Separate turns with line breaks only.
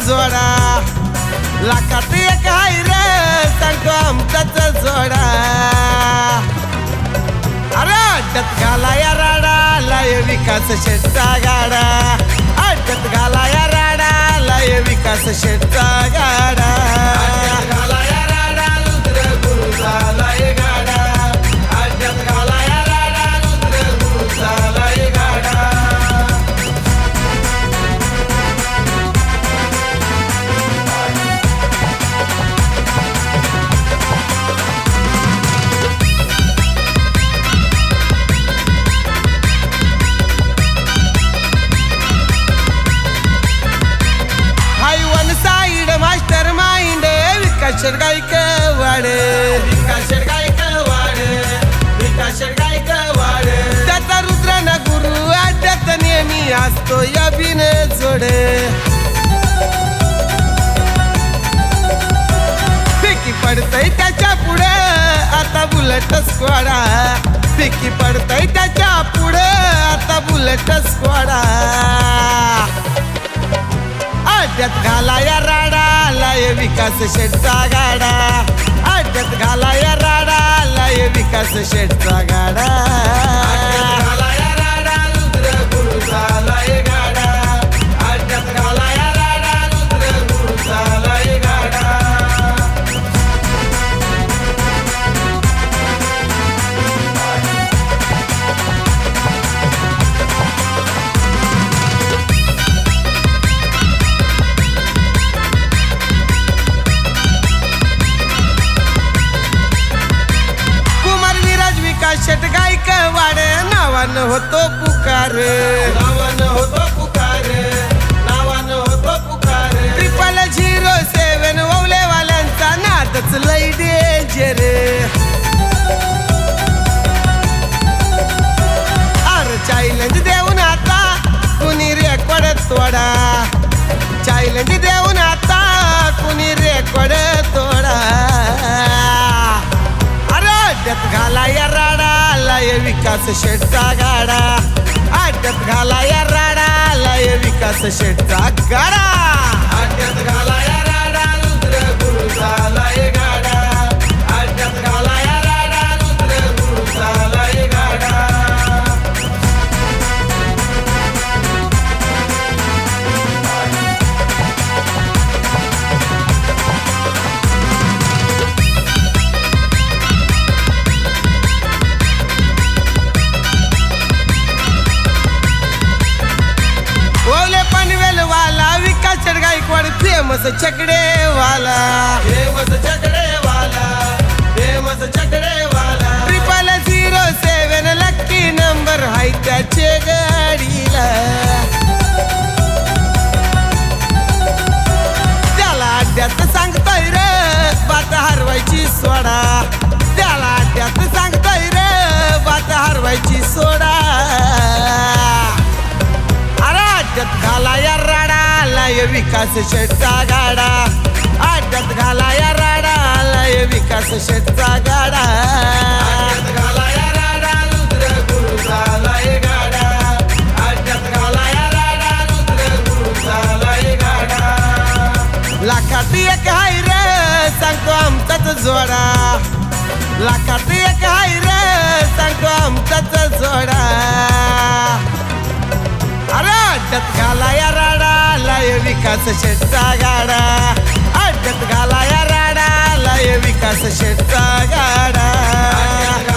जोडा. लाखात एक हाय रे सांगतो आमचाच जोडा. अरे अड्ड्यात घाला या राडा लय विकास शेटचा गाडा. अड्ड्यात घाला या राडा लय विकास शेटचा गाडा. विकास गायक वाड विकास गायक वाड विकास गायक वाड त्याचा रुद्र गुरु आद्यात नेहमी असतो या बिन जोड. पिकी पडतय त्याच्या पुढे आता बुलट स्क्वाडा. पिकी पडतय त्याच्या पुढे आता बुलट स्क्वाडा. आड्यात घाला या विकास शेटचा गाडा. अड्ड्यात घाला या राडा. लय विकास शेटचा नावानं होतो पुकार. नावानं होतो पुकार. नावानं होतो पुकार. ट्रिपल झिरो सेवन वाल्यांचा नादच लय डेंजर अरे चॅलेंज देऊन आता कुणी रेकॉर्ड तोडा. चॅलेंज देऊन आता कुणी रेकॉर्ड तोडा. अरे घाला या राडा विकास शेटचा गाडा. आटत घाला या राडा. लय विकास शेटचा गाडा. फेमस चकडे वाला फेमस चकडे वाला फेमस चकडे वाला triple zero seven lucky number हाय त्याचे गाडीला. त्याला अड्ड्यात सांगतोय रे बात हरवायची सोडा. विकास शेटचा गाडा. अड्ड्यात घाला या राडा आलाय विकास शेटचा गाडा. घाला गाडा. लाखात एक हाय रे सांगतो आमचाच जोडा. लाखात विकास शेटचा गाडा. अडकत घाला या राडा. लय विकास शेटचा गाडा.